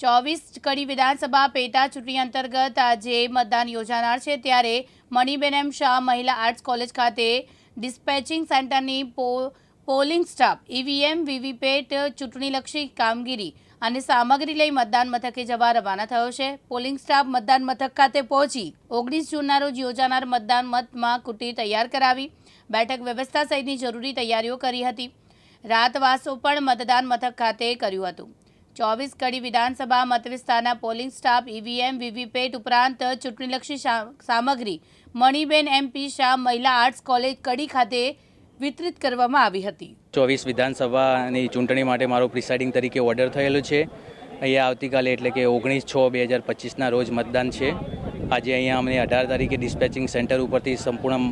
ચોવીસ કડી વિધાનસભા પેટા ચૂંટણી અંતર્ગત આજે મતદાન યોજાનાર છે. ત્યારે Maniben M Shah Mahila arts college ખાતે ડિસ્પેચિંગ સેન્ટરની પોલિંગ સ્ટાફ ઈવીએમ વીવીપેટ ચૂંટણીલક્ષી કામગીરી અને સામગ્રી લઈ મતદાન મથકે જવા રવાના થયો છે. પોલિંગ સ્ટાફ મતદાન મથક ખાતે પહોંચી ઓગણીસ જૂનના રોજ યોજાનાર મતદાન મતમાં કુટી તૈયાર કરાવી, બેઠક વ્યવસ્થા સહિતની જરૂરી તૈયારીઓ કરી હતી. રાતવાસો પણ મતદાન મથક ખાતે કર્યું હતું. ચોવીસ કડી વિધાનસભા મતવિસ્તારના પોલિંગ સ્ટાફ ઈવીએમ, વીવીપેટ ઉપરાંત ચૂંટણીલક્ષી સામગ્રી મણિબેન એમપી શાહ મહિલા આર્ટ્સ કોલેજ કડી ખાતે વિતરિત કરવામાં આવી હતી. ચોવીસ વિધાનસભાની ચૂંટણી માટે મારો પ્રિસાઇડિંગ તરીકે ઓર્ડર થયેલો છે. અહીંયા આવતીકાલે એટલે કે ઓગણીસ છ બે હજાર પચીસના રોજ મતદાન છે. આજે અહીંયા અમને અઢાર તારીખે ડિસ્પેચિંગ સેન્ટર ઉપરથી સંપૂર્ણ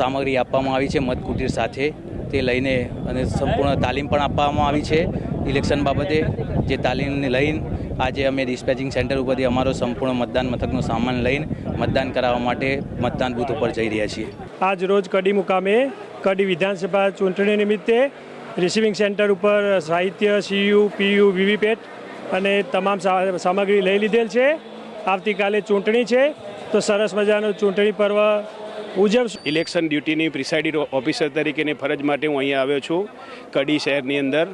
સામગ્રી આપવામાં આવી છે મતકુટીર સાથે. તે લઈને અને સંપૂર્ણ તાલીમ પણ આપવામાં આવી છે. ઇલેક્શન બાબતે જે તાલીમને લઈને આજે અમે ડિસ્પેચિંગ સેન્ટર ઉપરથી અમારો સંપૂર્ણ મતદાન મથકનો સામાન લઈને મતદાન કરાવવા માટે મતદાન બૂથ ઉપર જઈ રહ્યા છીએ. આજ રોજ કડી મુકામે કડી વિધાનસભા ચૂંટણી નિમિત્તે રિસીવિંગ સેન્ટર ઉપર સાહિત્ય સીયુ પીયુ વીવીપેટ અને તમામ સા- સામગ્રી લઈ લીધેલ છે. આવતીકાલે ચૂંટણી છે. તો સરસ મજાનું ચૂંટણી પર્વ ઉજવશું. ઇલેક્શન ડ્યુટીની પ્રિસાઇડિંગ ઓફિસર તરીકેની ફરજ માટે હું અહીંયા આવ્યો છું. કડી શહેરની અંદર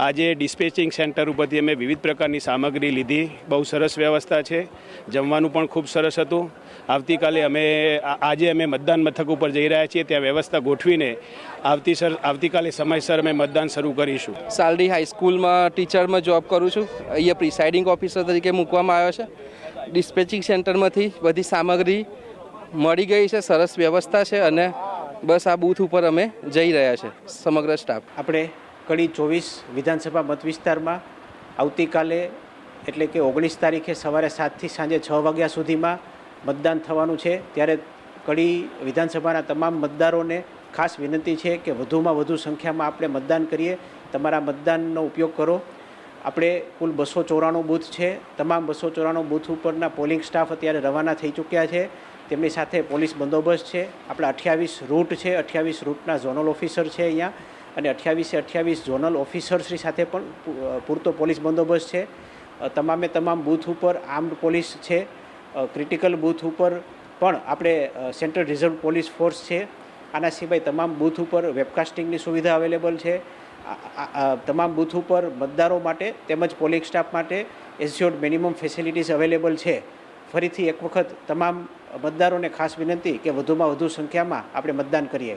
આજે ડિસ્પેચિંગ સેન્ટર ઉપરથી અમે વિવિધ પ્રકારની સામગ્રી લીધી. બહુ સરસ વ્યવસ્થા છે. જમવાનું પણ ખૂબ સરસ હતું. આવતીકાલે અમે આ- આજે અમે મતદાન મથક ઉપર જઈ રહ્યા છીએ. ત્યાં વ્યવસ્થા ગોઠવીને આવતી સર આવતીકાલે સમયસર અમે મતદાન શરૂ કરીશું. સાલડી હાઈસ્કૂલમાં ટીચરમાં જોબ કરું છું. અહીંયા પ્રિસાઇડિંગ ઓફિસર તરીકે મૂકવામાં આવ્યો છે. ડિસ્પેચિંગ સેન્ટરમાંથી બધી સામગ્રી મળી ગઈ છે. સરસ વ્યવસ્થા છે અને બસ આ બૂથ ઉપર અમે જઈ રહ્યા છે. સમગ્ર સ્ટાફ. આપણે કડી ચોવીસ વિધાનસભા મત વિસ્તારમાં આવતીકાલે, એટલે કે ઓગણીસ તારીખે સવારે સાતથી સાંજે છ વાગ્યા સુધીમાં મતદાન થવાનું છે. ત્યારે કડી વિધાનસભાના તમામ મતદારોને ખાસ વિનંતી છે કે વધુમાં વધુ સંખ્યામાં આપણે મતદાન કરીએ. તમારા મતદાનનો ઉપયોગ કરો. આપણે કુલ બસો ચોરાણું બૂથ છે. તમામ બસો ચોરાણું બૂથ ઉપરના પોલિંગ સ્ટાફ અત્યારે રવાના થઈ ચૂક્યા છે. તેમની સાથે પોલીસ બંદોબસ્ત છે. આપણા અઠ્યાવીસ રૂટ છે. અઠ્યાવીસ રૂટના ઝોનલ ઓફિસર છે અહીંયા. અને અઠ્યાવીસે અઠ્યાવીસ ઝોનલ ઓફિસરશ્રી સાથે પણ પૂરતો પોલીસ બંદોબસ્ત છે. તમામે તમામ બૂથ ઉપર આર્મ્ડ પોલીસ છે. ક્રિટિકલ બૂથ ઉપર પણ આપણે સેન્ટ્રલ રિઝર્વ પોલીસ ફોર્સ છે. આના સિવાય તમામ બૂથ ઉપર વેબકાસ્ટિંગની સુવિધા અવેલેબલ છે. તમામ બૂથ ઉપર મતદારો માટે તેમજ પોલિંગ સ્ટાફ માટે એસ્યોર્ડ મિનિમમ ફેસિલિટીઝ અવેલેબલ છે. ફરીથી એક વખત તમામ મતદારોને ખાસ વિનંતી કે વધુમાં વધુ સંખ્યામાં આપણે મતદાન કરીએ.